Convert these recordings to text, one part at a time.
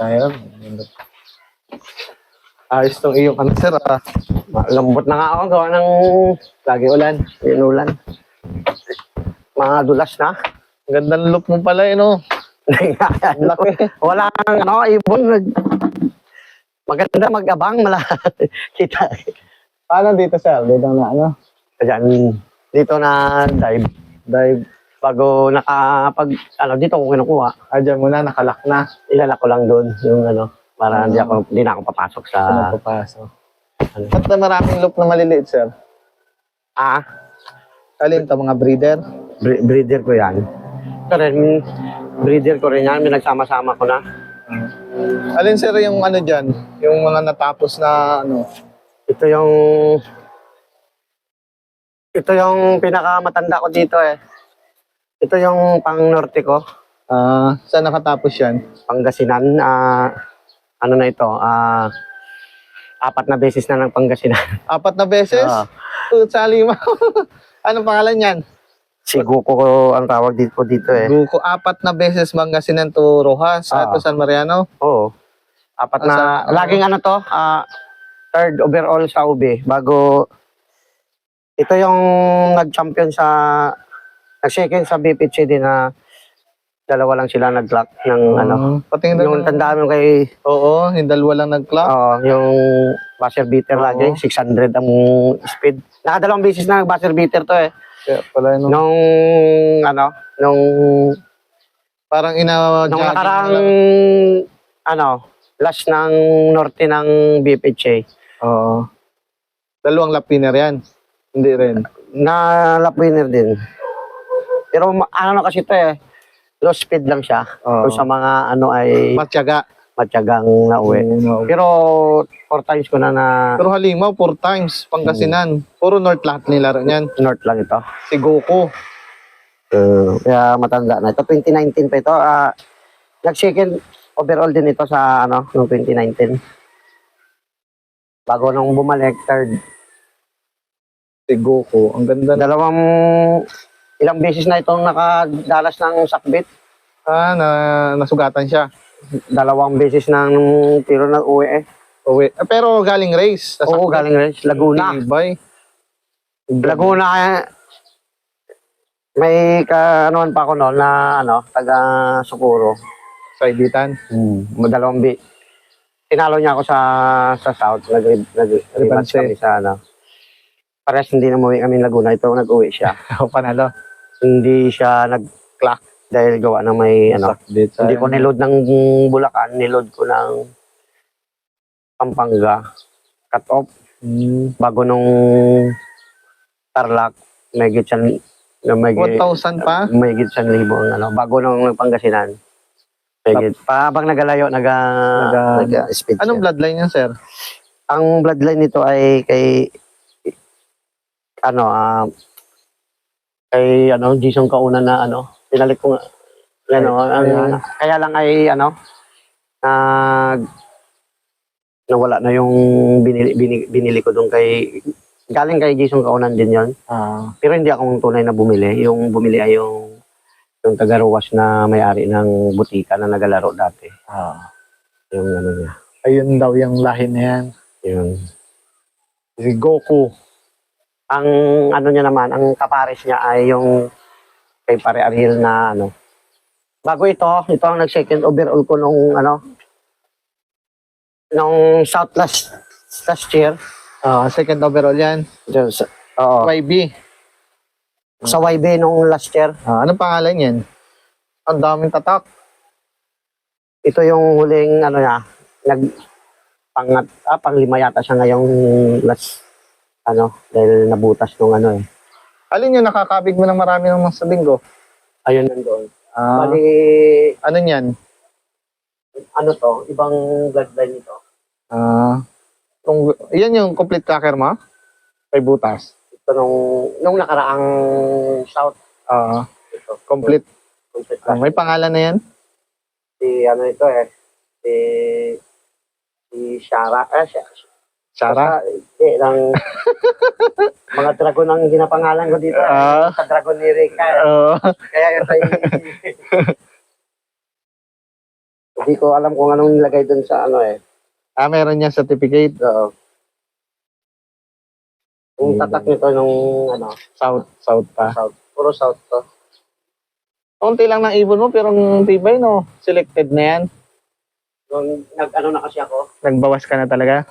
tayo. Ayos tong iyong ano sir ah. Lambot na nga ako gawa ng lagi ulan. Yun ulan. Mga dulas na. Ang ganda ng look mo pala eh no. Wala kang ano, ibon. Maganda mag-abang. Mala. Kita. Paano dito sir? Dito na ano? Diyan. Dito na dive. Dive. Bago nakapag, ano, dito ko kinukuha. Ah, dyan muna, nakalak na. Ilalak ko lang doon, yung ano, para hindi ako, hindi na ako papasok sa, Saan papasok? Ba't na maraming look na maliliit sir? ah, Alin to mga breeder? bre- breeder ko yan. Ito rin, breeder ko rin yan, may nagsama-sama ko na. Alin sir yung ano dyan? Yung mga natapos na ano? Ito yung, ito yung pinakamatanda ko dito eh. Ito yung pang norte ko, Ah, saan nakatapos yan? Pangasinan. ah ano na ito, ah apat na beses na ng Pangasinan. Apat na beses? Ah. Uh, sa lima. Anong pangalan yan? Siguko ko ang tawag dito dito eh. Grupo, apat na beses Mangasinan to Rojas at Ah. to San Mariano. Oo. Apat na, Asa- laging ano to, ah, third overall sa UB. Bago, ito yung nag-champion sa, nag-second sa BPC din na dalawa lang sila nag-lock ng ano. Mm, patingin Yung na tandaan mo kay, Oo, yung dalawa lang nag-clock. oh, yung buzzer beater Oo. lagi, 600 ang speed. Nakadalawang beses na buzzer beater to eh. Kaya pala, no? Nung, ano, nung, Parang ina nung nakarang, ano, last ng norte ng BPHA. Oo. Dalawang lap winner yan. Hindi rin. na lap winner din. Pero ma- ano na kasi ito eh, low speed lang siya. Oo. Kung sa mga ano ay Matyaga. matyagang nauwi. Oo. Pero four times ko na na Pero halimaw, four times. Pangasinan. Puro north lahat nilaro niyan. north lang ito. Si Goku. Uh, kaya matanda na. Ito 2019 pa ito. Ah, nag-second overall din ito sa ano, noong 2019. Bago nung bumalik, third. Si Goku. Ang ganda na. Dalawang, ilang beses na itong nakadalas ng sakbit. Ah, na, nasugatan siya. Dalawang beses ng pero nag-uwi eh. Uwi. Ah, pero galing race. Oo, sakbit. galing rin. Laguna. Tibay. Laguna, eh, may kaanoan pa ako noon na ano, taga Sukuro. Sa ibitan. Hmm. Dalawang bi. Tinalo niya ako sa sa South. Nag, nag, Revanche. kami sa ano. Pares hindi na umuwi kami Laguna. Ito nag-uwi siya. Ako panalo. Hindi siya nag-clock dahil gawa ng may ano. Hindi ko niload ng Bulacan. Niload ko ng Pampanga. Cut off. Hmm. Bago nung Tarlac. May gitsan na may 1,000 pa? may gitsan libo ang ano. Bago nung Pangasinan. May git. Pa habang nagalayo, naga, Naga- naga speed Anong bloodline yan, sir? Ang bloodline nito ay kay ano ah kay ano Jason Kauna na ano pinalik ko nga ano ang, Ayan. kaya lang ay ano nag nawala na yung binili, binili, binili ko doon kay galing kay Jason Kaunan din yon Ah. pero hindi akong tunay na bumili yung bumili ay yung yung taga-ruwas na may-ari ng butika na nagalaro dati ah. yung ano niya Ayun daw yung lahi na yan. yung Si Goku. Ang ano niya naman, ang kapares niya ay yung kay Pare Ariel na ano. Bago ito, ito ang nag-second overall ko nung ano, nung South last, last year. Ah, second overall yan. Diyan sa, oo, YB. sa YB nung last year. Ah, anong pangalan yan? Ang daming tatak. Ito yung huling ano niya, nag pangat, ah, panglima yata siya ngayong last ano, dahil nabutas nung ano eh. Alin yung nakakabig mo ng marami ng sa linggo? Ayun nandoon. Ah, Bali, ano yan? ano to, ibang bloodline nito. Ah, kung, yan yung complete tracker mo? Kay Butas. Ito nung, nung nakaraang South, Ah, ito, complete. complete Ah, may pangalan na yan? Si ano ito eh, si, si Shara, eh, siya, Sara? Hindi, ng mga dragon ang ginapangalan ko dito. Ah. sa dragon ni Rika. Oo. Kaya ito ay... Hindi ko alam kung anong nilagay dun sa ano eh. Ah, meron niya certificate. Oo. Yung tatak nito nung ano, South, south pa. south. Puro south to. Konti lang ng ibon mo, pero ang tibay, no? Selected na yan. Nung nag-ano na kasi ako. Nagbawas ka na talaga.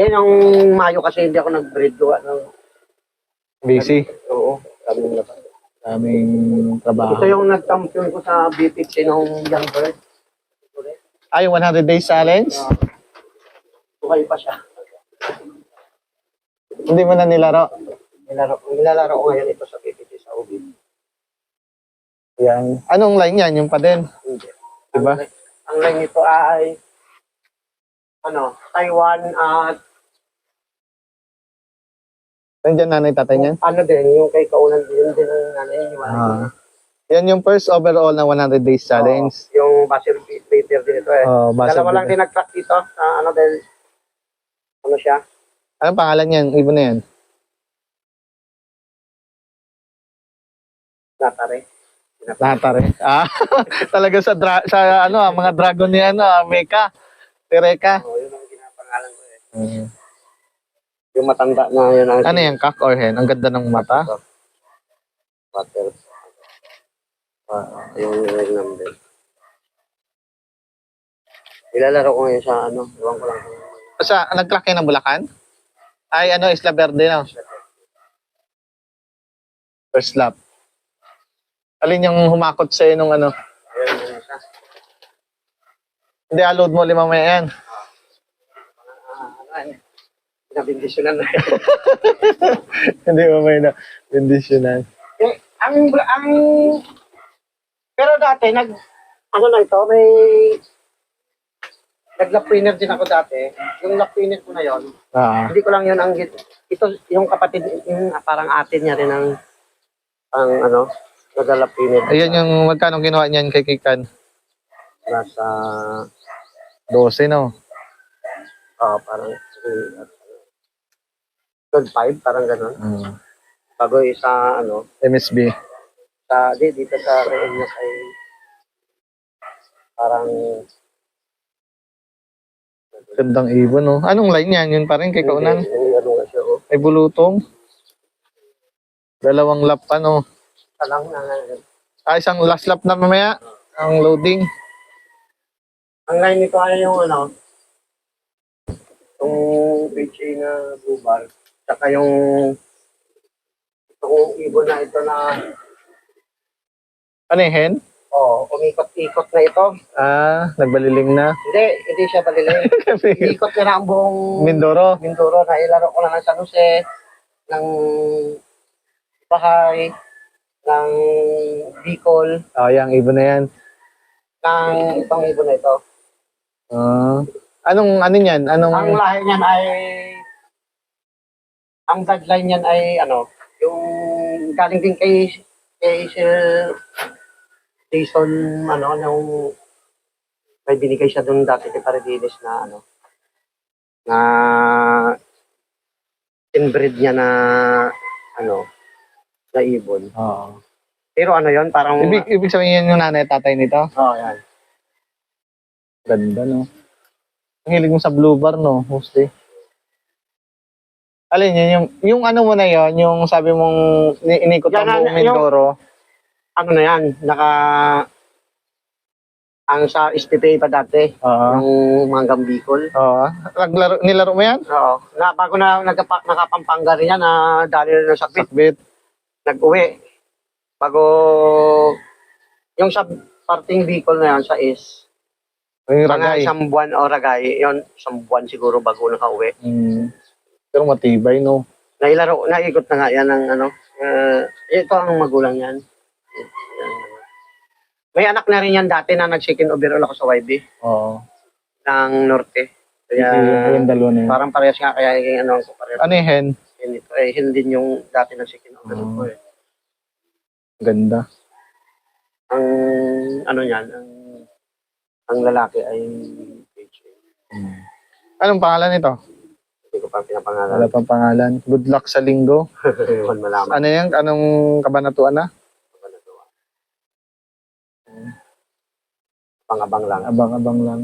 Hindi, nung Mayo kasi hindi ako nag-breed gawa ng Busy. Oo. Nila pa. Daming trabaho. Ito yung nag-champion ko sa B50 nung young bird. Ay, 100 days challenge? Uh, buhay pa siya. Hindi mo na nilaro. Nilalaro, nilalaro ko ngayon ito sa B50 sa UB. Yan. Anong line yan? Yung pa din. Hindi. Diba? Ang, ang line nito ay ano, Taiwan at Nandiyan nanay tatay niyan? ano din, yung kay kaunan din din ang nanay niya. Ah. Yan yung first overall na 100 days challenge. yung buzzer beater din ito eh. Oh, Dalawa lang din nag-track dito. sa ano dahil, ano siya? Anong pangalan niyan? Ibon na yan. Natare. Natare. Ah, talaga sa dra- sa ano ah, mga dragon ni ano, ah, Meka. Tereka. Oo, yun ang ginapangalan ko eh. Yung matanda na yun ang Ano yan, cock or hen? Ang ganda ng mata. Butter. Ah, yung ring number. Ilalaro ko ngayon sa ano, iwan ko lang kung Sa kayo ng Bulacan? Ay, ano, Isla Verde no? First lap. Alin yung humakot sa'yo nung ano? Ayun yung isa. Hindi, load mo lima maya yan. Ah, ano yan? Pinabindisyonan na. Hindi mo may na bendisyonan. eh, ang, ang, pero dati, nag, ano na ito, may, nag-lap winner din ako dati. Yung lap winner ko na yon Ah. Hindi ko lang yun ang. Ito, yung kapatid, yung parang atin niya rin ang, ang ano, nag-lap winner. Ayan yung magkano ginawa niyan kay Kikan? Nasa, 12, no? ah parang, uh, 12.5, parang gano'n. Mm. Bago isa, ano, MSB. sa, di, dito sa Reunion ay, parang, Gandang ibon, no? Anong line yan? Yun pa rin kay Kaunan? Ano nga siya, oh. Ay bulutong. Dalawang lap pa, no? Talang na, Ah, isang last lap na mamaya. Ang loading. ang line nito ay yung ano, yung PHA na blue bar, saka yung itong ibon na ito na, Ano yung hen? oh, umikot-ikot na ito. Ah, nagbaliling na. Hindi, hindi siya balilay. Ikot na na ang buong Mindoro. Mindoro na ilaro ko na ng San Jose, ng Bahay, ng Bicol, Ah, yung ibon na yan. ng itong ibon na ito. Ah. Anong, ano yan? Anong, Ang lahi niyan ay, ang bloodline niyan ay ano, yung galing din kay, kay Sir Jason, ano, nung may binigay siya doon dati kay Paradiles na ano, na inbreed niya na ano, na ibon. Oo. Pero ano yon parang, Ibig, ibig sabihin yan yung nanay at tatay nito? oh, yan. Ganda, no? Ang hilig mo sa blue bar, no? Mostly. Alin yun, yung, yung ano mo na yon yung sabi mong ni- inikot Yan, ang buong ano, yung- Mindoro. Ano na yan, naka, ang sa SPPA pa dati, Oo. yung Manggang Bicol. Oo. Naglaro, nilaro mo yan? Oo. Na, bago na nagpa, nakapampanga rin yan, na dali na sa pit, Sakbit. nag-uwi. Bago, yung sa parting Bicol na yan, sa is, Yung mga ragay. isang buwan o ragay, yun, isang buwan siguro bago nakauwi. Mm. Pero matibay, no? Nailaro, naikot na nga yan ng ano, uh, ito ang magulang yan. Yan. May anak na rin yan dati na nag-second overall ako sa YB Oo. ng Norte. Kaya, yung dalawa na yun. parang parehas nga kaya yung ano ko parehas. Ano yung hen? Yun ito, eh, hindi yung dati nag-second overall Ah. ko eh. Ganda. Ang ano niyan, ang ang lalaki ay PHA. Mm. Anong pangalan nito? Hindi ko pa pinapangalan. Wala pang pangalan. Good luck sa linggo. Ewan malaman. Ano yan? Anong kabanatuan na? to. Pangabang lang. Abang-abang lang.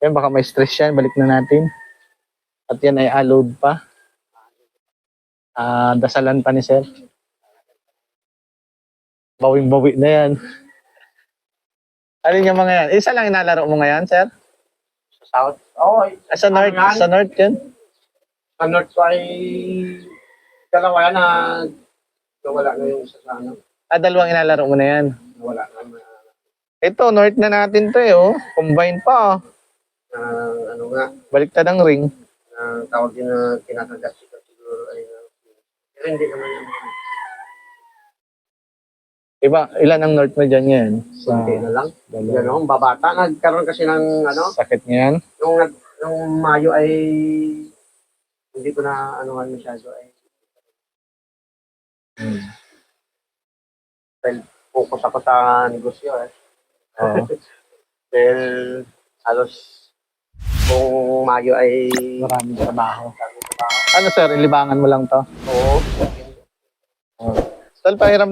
Yan, baka may stress yan. Balik na natin. At yan ay allowed pa. Ah, dasalan pa ni sir. Bawing-bawi na yan. Alin yung mga yan? Isa lang inalaro mo ngayon, sir? Sa South. Oo, oh, sa North, sa North yan? Sa North ay dalawa na nawala na yung isa sa ano. Ah, dalawang inalaro mo na yan. Nawala na. Ito, North na natin to eh, oh. Combine pa, oh. na ano nga, Baliktad ang ring. na tawag din na tinatagat siguro siguro ay uh, pero hindi naman yung Iba, ilan ang North mo dyan yan? Sa kunti na lang. dalawa. Yan o, babata. Nagkaroon kasi ng ano, Sakit niya yan? yung, nag- yung Mayo ay hindi ko na anuhan masyado ay Hmm. focus ako sa negosyo eh. Oo. Dahil halos kung Mayo ay Maraming trabaho. Ano sir, ilibangan mo lang to? oo, Tal, pahiram